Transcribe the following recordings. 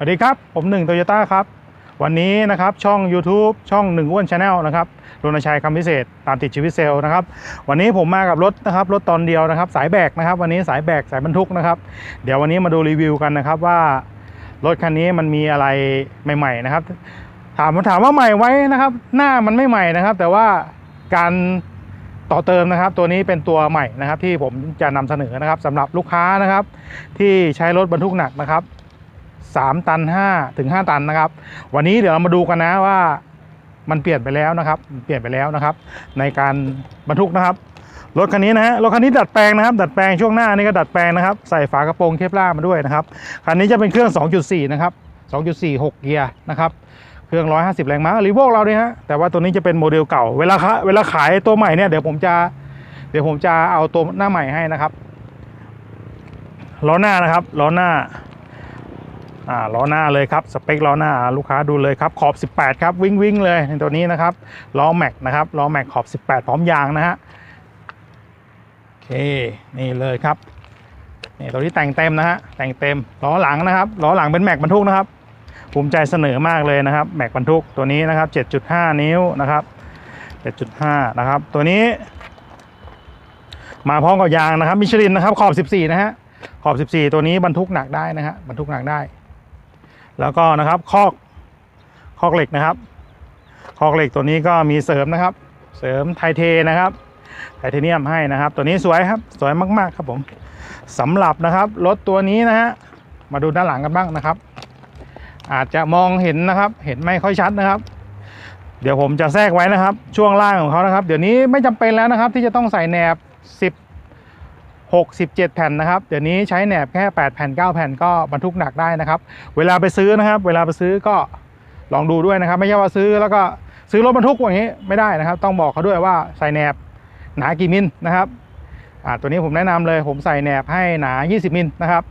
สวัสดีครับ ผมหนึ่งโตโยต้าครับ วันนี้นะครับช่อง YouTube ช่องหนึ่งอ้วนชาแนลนะครับรณชัยคำพิเศษตามติดชีวิตเซลล์นะครับ วันนี้ผมมากับรถนะครับรถตอนเดียวนะครับ สายแบกนะครับ วันนี้สายแบกสายบรรทุกนะครับ เดี๋ยววันนี้มาดูรีวิวกันนะครับว่ารถคันนี้มันมีอะไรใหม่ๆนะครับ ถามถามว่าใหม่ไว้นะครับ หน้ามันไม่ใหม่นะครับ แต่ว่าการต่อเติมนะครับ ตัวนี้เป็นตัวใหม่นะครับ ที่ผมจะนำเสนอนะครับสำหรับลูกค้านะครับ ที่ใช้รถบรรทุกหนักนะครับ 3 ตัน5ถึง5ตันนะครับ วันนี้เดี๋ยวเรามาดูกันนะว่ามันเปลี่ยนไปแล้วนะครับ เปลี่ยนไปแล้วนะครับ ในการบรรทุกนะครับรถคันนี้นะฮะรถคันนี้ดัดแปลงนะครับ ดัดแปลงช่วงหน้านี่ก็ดัดแปลงนะครับ ใส่ฝากระโปรงเคปล่ามาด้วยนะครับคันนี้จะเป็นเครื่อง 2.4 นะครับ 2.4 6 เกียร์นะครับเครื่อง 150 แรงม้ารีโวกเราเนี่ยฮะแต่ว่าตัวนี้จะเป็นโมเดลเก่าเวลาเวลาขายตัวใหม่เนี่ยเดี๋ยวผมจะเดี๋ยวผมจะเอาตัวหน้าใหม่ให้นะครับล้อหน้านะครับล้อหน้า อ่าล้อหน้าเลยครับสเปคล้อหน้าลูกค้าดูเลยครับขอบ 18 ครับวิ่งวิ่งเลยในตัวนี้นะครับล้อแม็กนะครับล้อแม็กขอบ 18 พร้อมยางนะฮะโอเคนี่เลยครับนี่ตัวนี้แต่งเต็มนะฮะแต่งเต็มล้อหลังนะครับล้อหลังเป็นแม็กบรรทุกนะครับภูมิใจเสนอมากเลยนะครับแม็กบรรทุกตัวนี้นะครับ 7.5 นิ้วนะครับ 7.5 นะครับ ตัวนี้มาพร้อมกับยางนะครับมิชลินนะครับขอบ 14 นะฮะขอบ 14 ตัวนี้บรรทุกหนักได้นะฮะบรรทุกหนักได้ แล้วก็นะครับคอกคอกเหล็กนะครับคอกเหล็กตัวนี้ก็มีเสริมนะครับ เสริมไทเทนะครับไทเทเนียมให้นะครับ ตัวนี้สวยครับสวยมาก ๆ ครับผมสำหรับนะครับรถตัวนี้นะฮะมาดูด้านหลังกันบ้างนะครับ อาจจะมองเห็นนะครับ เห็นไม่ค่อยชัดนะครับ เดี๋ยวผมจะแทรกไว้นะครับ ช่วงล่างของเขานะครับ เดี๋ยวนี้ไม่จำเป็นแล้วนะครับ ที่จะต้องใส่แหนบ 67 แผ่นนะครับ เดี๋ยวนี้ใช้แหนบแค่ 8 แผ่น 9 แผ่นก็บรรทุกหนักได้นะครับ เวลาไปซื้อนะครับ เวลาไปซื้อก็ลองดูด้วยนะครับ ไม่ใช่ว่าซื้อแล้วก็ซื้อรถบรรทุกอย่างนี้ไม่ได้นะครับ ต้องบอกเขาด้วยว่าใส่แหนบหนากี่มิลนะครับอ่าตัวนี้ผมแนะนำเลยผมใส่แหนบให้หนา 20 มิลนะครับ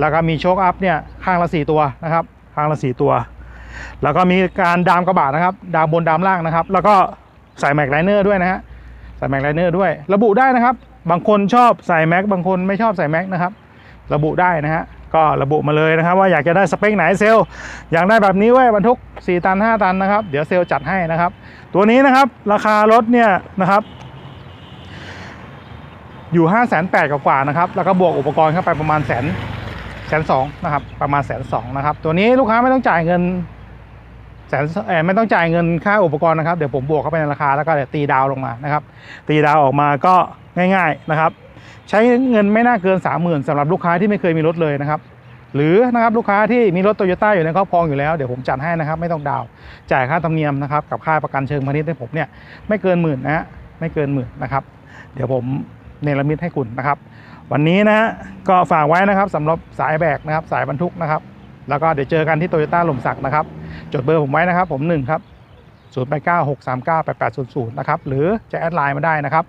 แล้วก็มีโชคอัพเนี่ยข้างละ 4 ตัวนะครับ ข้างละ 4 ตัว แล้วก็มีการดามกระบะนะครับ ดามบนดามล่างนะครับ แล้วก็ใส่แม็กไลเนอร์ด้วยนะฮะ ใส่แม็กไลเนอร์ด้วย ระบุได้นะครับ บางคนชอบใส่แม็กบางคนไม่ชอบใส่แม็กนะครับ ระบุได้นะฮะก็ระบุมาเลยนะครับ ว่าอยากจะได้สเปคไหนเซลล์อยากได้แบบนี้ไว้ยบรรทุก 4 ตัน 5 ตันนะครับ เดี๋ยวเซลล์จัดให้นะครับ ตัวนี้นะครับราคารถเนี่ยนะครับ อยู่ 5 8 0 0 0กว่านะครับ แล้วก็บวกอุปกรณ์เข้าไปประมาณแสนแสนสองนะครับ ประมาณแสนสองนะครับ ตัวนี้ลูกค้าไม่ต้องจ่ายเงินแสนเออไม่ต้องจ่ายเงินค่าอุปกรณ์นะครับ เดี๋ยวผมบวกเข้าไปในราคาแล้วก็เดี๋ยวตีดาวลงมานะครับ ตีดาวออกมาก็ ง่ายๆนะครับ ใช้เงินไม่น่าเกิน 30,000สำหรับลูกค้าที่ไม่เคยมีรถเลยนะครับ หรือนะครับลูกค้าที่มีรถโตโยต้าอยู่ในครอบครองอยู่แล้วเดี๋ยวผมจัดให้นะครับ ไม่ต้องดาวจ่ายค่าธรรมเนียมนะครับกับค่าประกันเชิงพาณิชย์ให้ผมเนี่ยไม่เกินหมื่นนะฮะไม่เกินหมื่นนะครับ เดี๋ยวผมเนรมิตให้คุณนะครับ วันนี้นะฮะก็ฝากไว้นะครับสำหรับสายแบกนะครับ สายบรรทุกนะครับ แล้วก็เดี๋ยวเจอกันที่โตโยต้าหล่มสักนะครับ จดเบอร์ผมไว้นะครับ ผมหนึ่งครับ 0 8 9 6 3 9 8 8 0 0 นะครับ หรือจะแอดไลน์มาได้นะครับ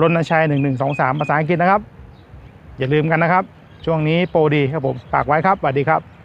รณชัย 1123 ภาษาอังกฤษนะครับ อย่าลืมกันนะครับ ช่วงนี้โปรดีครับผมฝากไว้ครับสวัสดีครับ